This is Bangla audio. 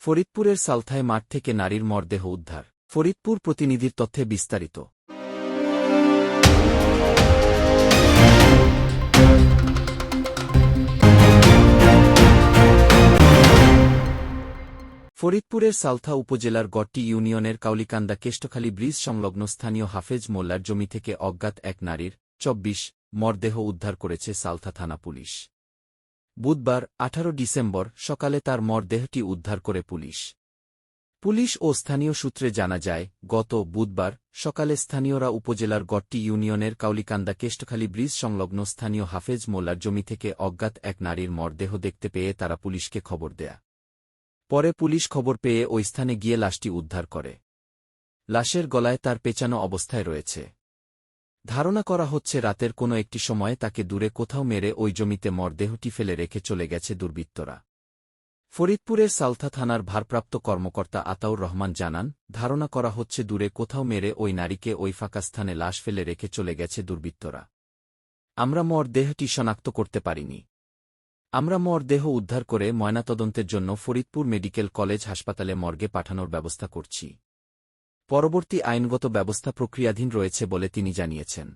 ফরিদপুরের সালথায় মাঠ থেকে নারীর মরদেহ উদ্ধার। ফরিদপুর প্রতিনিধির তথ্যে বিস্তারিত। ফরিদপুরের সালথা উপজেলার গট্টি ইউনিয়নের কাউলিকান্দা কেষ্টখালী ব্রিজ সংলগ্ন স্থানীয় হাফেজ মোল্লার জমি থেকে অজ্ঞাত এক নারীর চব্বিশ মরদেহ উদ্ধার করেছে সালথা থানা পুলিশ। বুধবার, আঠারো ডিসেম্বর, সকালে তার মরদেহটি উদ্ধার করে পুলিশ। পুলিশ ও স্থানীয় সূত্রে জানা যায়, গত বুধবার সকালে স্থানীয়রা উপজেলার গট্টি ইউনিয়নের কাউলিকান্দা কেষ্টখালী ব্রিজ সংলগ্ন স্থানীয় হাফেজ মোল্লার জমি থেকে অজ্ঞাত এক নারীর মরদেহ দেখতে পেয়ে তারা পুলিশকে খবর দেয়া। পরে পুলিশ খবর পেয়ে ওই স্থানে গিয়ে লাশটি উদ্ধার করে। লাশের গলায় তার পেঁচানো অবস্থায় রয়েছে। ধারণা করা হচ্ছে রাতের কোনো একটি সময়ে তাকে দূরে কোথাও মেরে ওই জমিতে মরদেহটি ফেলে রেখে চলে গেছে দুর্বৃত্তরা। ফরিদপুরের সালথা থানার ভারপ্রাপ্ত কর্মকর্তা আতাউর রহমান জানান, ধারণা করা হচ্ছে দূরে কোথাও মেরে ওই নারীকে ওই ফাঁকা স্থানে লাশ ফেলে রেখে চলে গেছে দুর্বৃত্তরা। আমরা মরদেহটি শনাক্ত করতে পারিনি। আমরা মরদেহ উদ্ধার করে ময়নাতদন্তের জন্য ফরিদপুর মেডিকেল কলেজ হাসপাতালে মর্গে পাঠানোর ব্যবস্থা করছি। পরবর্তী আইনগত ব্যবস্থা প্রক্রিয়াধীন রয়েছে বলে তিনি জানিয়েছেন।